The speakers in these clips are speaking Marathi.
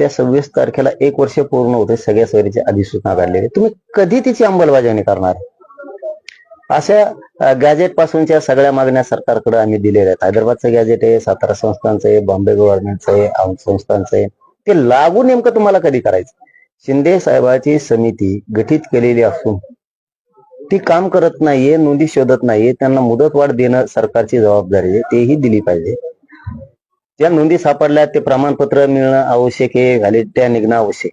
उद्या सव्वीस तारखेला एक वर्ष पूर्ण होते सगळ्या सोयरीची अधिसूचना काढलेली. तुम्ही कधी तिची अंमलबजावणी करणार? अशा गॅजेट पासूनच्या सगळ्या मागण्या सरकारकडे आम्ही दिलेल्या आहेत. हैदराबादचं गॅजेट आहे सातारा संस्थांचं आहे बॉम्बे गव्हर्नमेंटचं आहे औंध संस्थांचं आहे. ते लागू नेमकं तुम्हाला कधी करायचं? शिंदे साहेबाची समिती गठीत केलेली असून ती काम करत नाहीये नोंदी शोधत नाहीये त्यांना मुदतवाढ देणं सरकारची जबाबदारी आहे तेही दिली पाहिजे. त्या नोंदी सापडल्या ते प्रमाणपत्र मिळणं आवश्यक आहे त्या निघणं आवश्यक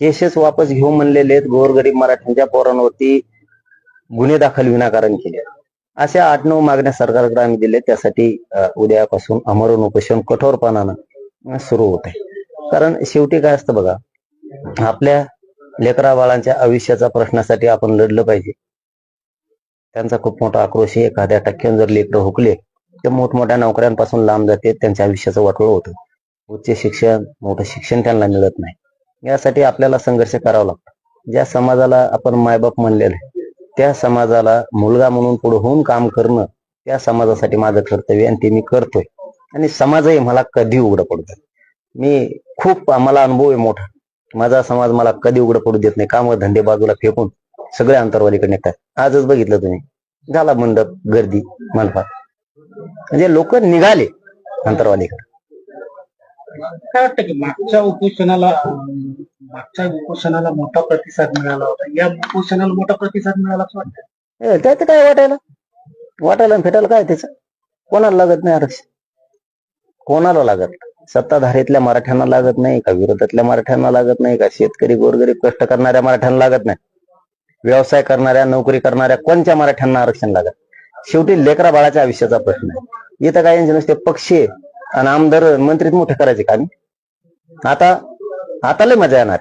केसेस वापस घेऊ म्हणलेले आहेत गोरगरीब मराठ्यांच्या पोरांवरती गुन्हे दाखल विनाकारण केले अशा आठ नऊ मागण्या सरकारकडे आम्ही दिले त्यासाठी उद्यापासून अमरण उपोषण कठोरपणानं सुरू होत आहे. कारण शेवटी काय असतं बघा आपल्या लेकरा बाळांच्या आयुष्याच्या प्रश्नासाठी आपण लढलं पाहिजे. त्यांचा खूप मोठा आक्रोश आहे एखाद्या टक्क्यावर जर लेकरं हुकले ते मोठमोठ्या नोकऱ्यांपासून लांब जाते त्यांच्या आयुष्याचं वाटोळ होतं. उच्च शिक्षण मोठं शिक्षण त्यांना मिळत नाही. यासाठी आपल्याला संघर्ष करावा लागतो. ज्या समाजाला आपण मायबाप म्हणलेलं त्या समाजाला मुलगा म्हणून पुढे होऊन काम करणं त्या समाजासाठी माझं कर्तव्य आणि ते मी करतोय. आणि समाजही मला कधी उघडं पडतो मी खूप मला अनुभव आहे मोठा. माझा समाज मला कधी उघडं पडू देत नाही. काम धंदे बाजूला फेकून सगळे अंतरवालीकडे निघतात. आजच बघितलं तुम्ही. झाला मंडप गर्दी मनपात. म्हणजे लोक निघाले अंतरवालीकडे काय वाटतं की मागच्या उपोषणाला मागच्या उपोषणाला मोठा प्रतिसाद मिळाला होता? या उपोषणाला मोठा प्रतिसाद मिळाला असं वाटतं? ए, त्याचं काय वाटायला? वाटायला फेटायला काय त्याचं? कोणाला लागत नाही आरक्षण? कोणाला लागत? सत्ताधारीतल्या मराठ्यांना लागत नाही का विरोधातल्या मराठ्यांना लागत नाही का शेतकरी गोरगरीब कष्ट करणाऱ्या मराठ्यांना लागत नाही? व्यवसाय करणाऱ्या नोकरी करणाऱ्या कोणत्या मराठ्यांना आरक्षण लागत? शेवटी लेकरा बाळाच्या आयुष्याचा प्रश्न आहे. इथं काय यांचे नुसते पक्षी आणि आमदार मंत्रीत मोठे करायचे का आता आता लय मजा येणार